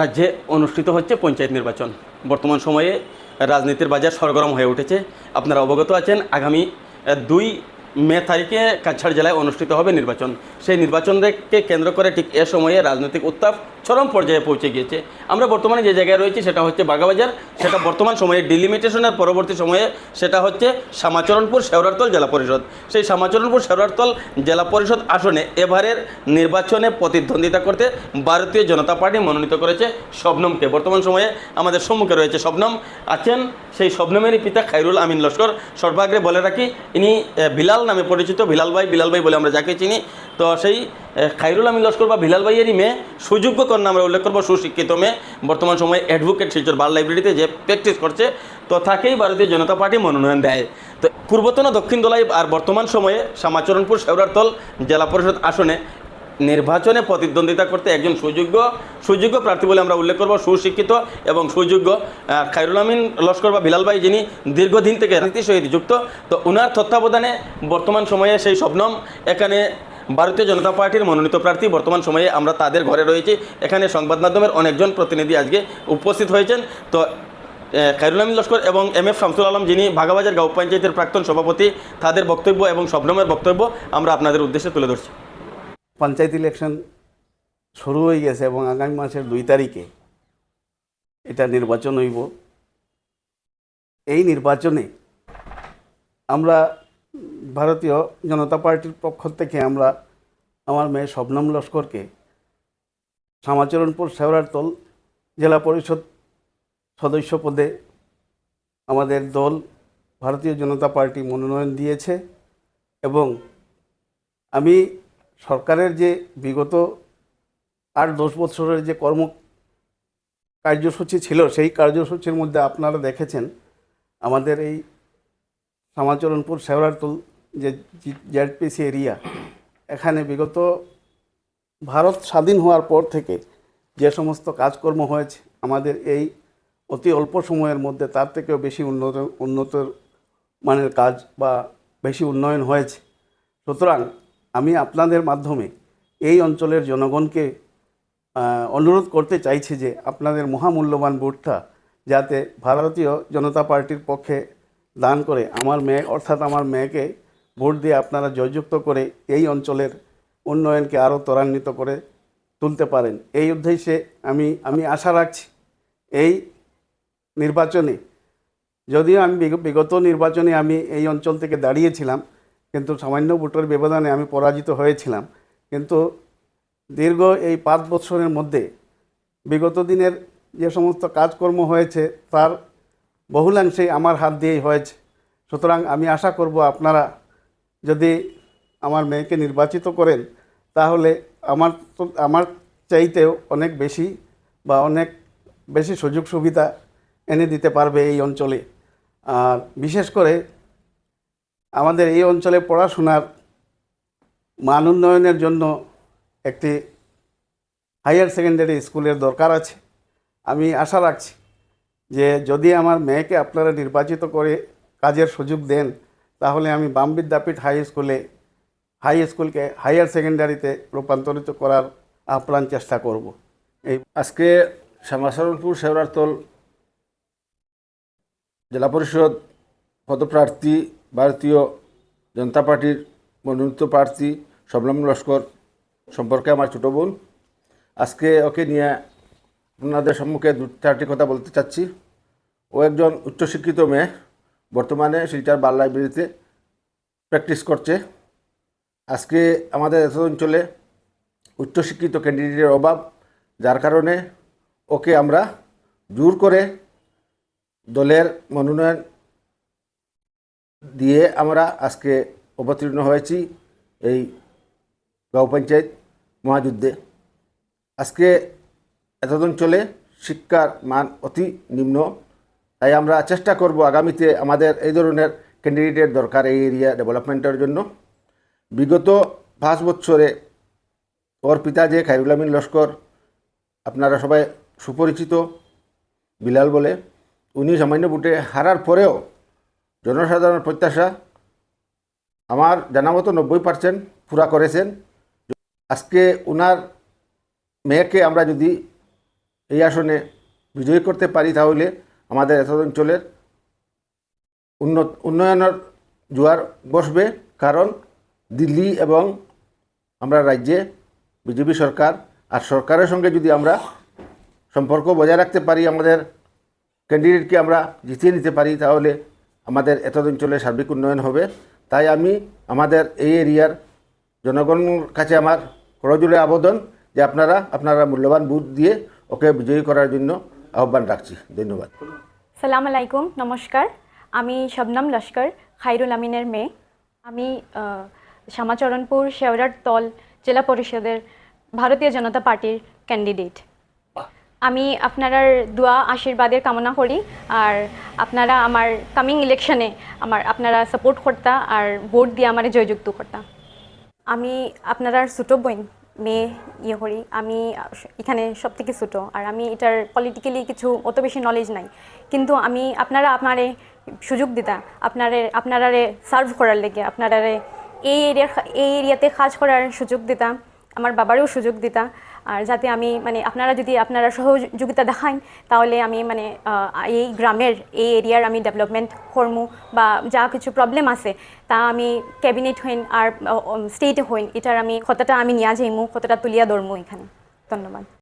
রাজ্যে অনুষ্ঠিত হচ্ছে পঞ্চায়েত নির্বাচন। বর্তমান সময়ে রাজনীতির বাজার সরগরম হয়ে উঠেছে। আপনারা অবগত আছেন, আগামী দুই মে তারিখে কাছাড় জেলায় অনুষ্ঠিত হবে নির্বাচন। সেই নির্বাচনকে কেন্দ্র করে ঠিক এ সময়ে রাজনৈতিক উত্তাপ চরম পর্যায়ে পৌঁছে গিয়েছে। আমরা বর্তমানে যে জায়গায় রয়েছি সেটা হচ্ছে বাগাবাজার সেটা বর্তমান সময়ে ডিলিমিটেশনের পরবর্তী সময়ে সেটা হচ্ছে শ্যামাচরণপুর শেওরারতল জেলা পরিষদ। সেই শ্যামাচরণপুর শেওরারতল জেলা পরিষদ আসনে এবারের নির্বাচনে প্রতিদ্বন্দ্বিতা করতে ভারতীয় জনতা পার্টি মনোনীত করেছে শবনমকে। বর্তমান সময়ে আমাদের সম্মুখে রয়েছে শবনম। আছেন সেই শবনমেরই পিতা খাইরুল আমিন লস্কর। সর্বাগ্রে বলে রাখি, ইনি বিলাল নামে পরিচিত বিলাল ভাই বিলাল ভাই বলে আমরা যাকে চিনি। তো সেই খাইরুল আমি লস্কর বা বিলাল ভাইয়েরই মেয়ে, সুযোগ্য কন্যা আমরা উল্লেখ করব, সুশিক্ষিত মেয়ে। বর্তমান সময়ে অ্যাডভোকেট শিলচর বার লাইব্রেরিতে যে প্র্যাকটিস করছে, তো তাকেই ভারতীয় জনতা পার্টি মনোনয়ন দেয়। তো পূর্বতন দক্ষিণ দলাই আর বর্তমান সময়ে শ্যামাচরণপুর শেওরারতল জেলা পরিষদ আসনে নির্বাচনে প্রতিদ্বন্দ্বিতা করতে একজন সুযোগ্য সুযোগ্য প্রার্থী বলে আমরা উল্লেখ করব, সুশিক্ষিত এবং সুযোগ্য খায়রুল আমিন লস্কর বা বিলাল ভাই যিনি দীর্ঘদিন থেকে রাজনীতির সহিত যুক্ত, তো ওনার তত্ত্বাবধানে বর্তমান সময়ে সেই স্বপ্নম এখানে ভারতীয় জনতা পার্টির মনোনীত প্রার্থী, বর্তমান সময়ে আমরা তাদের ঘরে রয়েছি। এখানে সংবাদ মাধ্যমের অনেকজন প্রতিনিধি আজকে উপস্থিত হয়েছেন। তো খায়রুল আমিন লস্কর এবং এম এফ শামসুল আলম যিনি ভাগাবাজার গাঁও পঞ্চায়েতের প্রাক্তন সভাপতি, তাদের বক্তব্য এবং স্বপ্নমের বক্তব্য আমরা আপনাদের উদ্দেশ্যে তুলে ধরছি। পঞ্চায়েত ইলেকশন শুরু হয়ে গেছে এবং আগামী মাসের দুই তারিখে এটা নির্বাচন হইব। এই নির্বাচনে আমরা ভারতীয় জনতা পার্টির পক্ষ থেকে আমরা আমার মেয়ে শবনম লস্করকে শ্যামাচরণপুর শেওরারতল জেলা পরিষদ সদস্য পদে আমাদের দল ভারতীয় জনতা পার্টি মনোনয়ন দিয়েছে এবং আমি সরকারের যে বিগত আট দশ বছরের যে কর্ম কার্যসূচি ছিল, সেই কার্যসূচির মধ্যে আপনারা দেখেছেন আমাদের এই শ্যামাচরণপুর শেওরারতল যে জেডপিসি এরিয়া, এখানে বিগত ভারত স্বাধীন হওয়ার পর থেকে যে সমস্ত কাজকর্ম হয়েছে, আমাদের এই অতি অল্প সময়ের মধ্যে তার থেকেও বেশি উন্নত উন্নত মানের কাজ বা বেশি উন্নয়ন হয়েছে। সুতরাং আমি আপনাদের মাধ্যমে এই অঞ্চলের জনগণকে অনুরোধ করতে চাইছি যে আপনাদের মহামূল্যবান ভোটটা যাতে ভারতীয় জনতা পার্টির পক্ষে দান করে, আমার মেয়ে, অর্থাৎ আমার মেয়েকে ভোট দিয়ে আপনারা জয়যুক্ত করে এই অঞ্চলের উন্নয়নকে আরও ত্বরান্বিত করে তুলতে পারেন। এই উদ্দেশ্যে আমি আমি আশা রাখছি এই নির্বাচনে, যদিও আমি বিগ- বিগত নির্বাচনে আমি এই অঞ্চল থেকে দাঁড়িয়েছিলাম কিন্তু সামান্য ভোটের ব্যবধানে আমি পরাজিত হয়েছিলাম। কিন্তু দীর্ঘ এই পাঁচ বছরের মধ্যে বিগত দিনের যে সমস্ত কাজকর্ম হয়েছে, তার বহুলাংশেই আমার হাত দিয়েই হয়েছে। সুতরাং আমি আশা করব আপনারা যদি আমার মেয়েকে নির্বাচিত করেন, তাহলে আমার আমার চাইতেও অনেক বেশি বা অনেক বেশি সুযোগ সুবিধা এনে দিতে পারবে এই অঞ্চলে। আর বিশেষ করে আমাদের এই অঞ্চলে পড়াশোনার মান উন্নয়নের জন্য একটি হায়ার সেকেন্ডারি স্কুলের দরকার আছে। আমি আশা রাখছি যে যদি আমার মেয়েকে আপনারা নির্বাচিত করে কাজের সুযোগ দেন, তাহলে আমি বাম বিদ্যাপীঠ হাই স্কুলে, হাই স্কুলকে হায়ার সেকেন্ডারিতে রূপান্তরিত করার আপ্রাণ চেষ্টা করব। এই আজকে শ্যামাচরণপুর শেওরারতল জেলা পরিষদ পদপ্রার্থী ভারতীয় জনতা পার্টির মনোনীত প্রার্থী শবনম লস্কর সম্পর্কে আমার ছোটো বোন। আজকে ওকে নিয়ে আপনাদের সম্মুখে দু চারটি কথা বলতে চাচ্ছি। ও একজন উচ্চশিক্ষিত মেয়ে, বর্তমানে শিলচার বার লাইব্রেরিতে প্র্যাকটিস করছে। আজকে আমাদের এত অঞ্চলে উচ্চশিক্ষিত ক্যান্ডিডেটের অভাব, যার কারণে ওকে আমরা জোর করে দলের মনোনয়ন দিয়ে আমরা আজকে অবতীর্ণ হয়েছি এই গাঁও পঞ্চায়েত মহাযুদ্ধে। আজকে এত চলে শিক্ষার মান অতি নিম্ন, তাই আমরা চেষ্টা করব আগামীতে আমাদের এই ধরনের ক্যান্ডিডেটের দরকার এই এরিয়া ডেভেলপমেন্টের জন্য। বিগত পাঁচ বছরে ওর পিতা যে খাইরুল আমিন লস্কর, আপনারা সবাই সুপরিচিত, বিলাল বলে উনি সামান্য বুটে হারার পরেও জনসাধারণের প্রত্যাশা, আমার জানা মতো নব্বই পার্সেন্ট পুরা করেছেন। আজকে ওনার মেয়েকে আমরা যদি এই আসনে বিজয়ী করতে পারি তাহলে আমাদের এত অঞ্চলের উন্নত উন্নয়নের জোয়ার বসবে, কারণ দিল্লি এবং আমরা রাজ্যে বিজেপি সরকার আর সরকারের সঙ্গে যদি আমরা সম্পর্ক বজায় রাখতে পারি, আমাদের ক্যান্ডিডেটকে আমরা জিতিয়ে নিতে পারি, তাহলে আমাদের এত অঞ্চলে সার্বিক উন্নয়ন হবে। তাই আমি আমাদের এই এরিয়ার জনগণের কাছে আমার করজোড়ে আবেদন যে আপনারা আপনারা মূল্যবান বুথ দিয়ে ওকে বিজয়ী করার জন্য আহ্বান রাখছি। ধন্যবাদ। সালাম আলাইকুম, নমস্কার। আমি শবনম লস্কর খাইরুল আমিনের মেয়ে। আমি শ্যামাচরণপুর শেওরার তল জেলা পরিষদের ভারতীয় জনতা পার্টির ক্যান্ডিডেট আমি আপনার দোয়া, আশীর্বাদের কামনা করি। আর আপনারা আমার কামিং ইলেকশনে আমার আপনারা সাপোর্ট করতা আর ভোট দিয়ে আমার জয়যুক্ত করতা। আমি আপনার ছোটো বোন, মেয়ে ইয়ে করি। আমি এখানে সব থেকে ছোটো। আর আমি এটার পলিটিক্যালি কিছু অত বেশি নলেজ নাই। কিন্তু আমি আপনারা আপনারে সুযোগ দিতা। আপনারে, আপনারারে সার্ভ করার লেগে, আপনারারে এই এরিয়ার এই এরিয়াতে কাজ করার সুযোগ দিতাম আমার বাবারও সুযোগ দিতা। আর যাতে আমি মানে আপনারা যদি আপনারা সহযোগিতা দেখান, তাহলে আমি মানে এই গ্রামের, এই এরিয়ার আমি ডেভেলপমেন্ট করমু বা যা কিছু প্রবলেম আছে, তা আমি ক্যাবিনেট হইন আর স্টেটে হইন, এটার আমি কতটা আমি নিয়ে যাইমু, কতটা তুলিয়া ধরমু এখানে। ধন্যবাদ।